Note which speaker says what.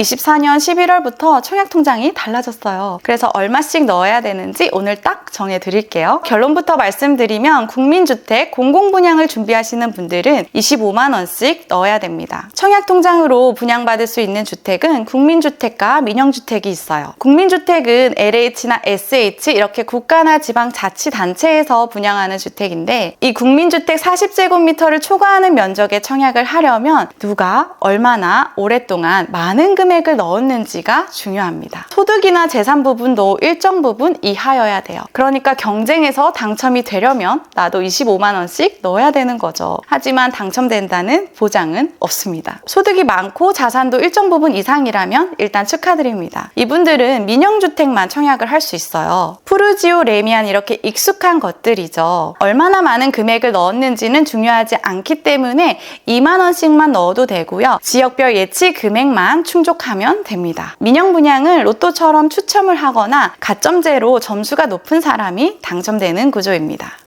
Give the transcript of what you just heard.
Speaker 1: 24년 11월부터 청약통장이 달라졌어요. 그래서 얼마씩 넣어야 되는지 오늘 딱 정해드릴게요. 결론부터 말씀드리면 국민주택 공공분양을 준비하시는 분들은 25만원씩 넣어야 됩니다. 청약통장으로 분양받을 수 있는 주택은 국민주택과 민영주택이 있어요. 국민주택은 LH나 SH 이렇게 국가나 지방 자치단체에서 분양하는 주택인데 이 국민주택 40제곱미터를 초과하는 면적의 청약을 하려면 누가 얼마나 오랫동안 많은 금 액을 넣었는지가 중요합니다. 소득이나 재산 부분도 일정 부분 이하여야 돼요. 그러니까 경쟁에서 당첨이 되려면 나도 25만 원씩 넣어야 되는 거죠. 하지만 당첨된다는 보장은 없습니다. 소득이 많고 자산도 일정 부분 이상이라면 일단 축하드립니다. 이분들은 민영주택만 청약을 할 수 있어요. 푸르지오, 레미안 이렇게 익숙한 것들이죠. 얼마나 많은 금액을 넣었는지는 중요하지 않기 때문에 2만 원씩만 넣어도 되고요. 지역별 예치 금액만 충족 하면 됩니다. 민영 분양은 로또처럼 추첨을 하거나 가점제로 점수가 높은 사람이 당첨되는 구조입니다.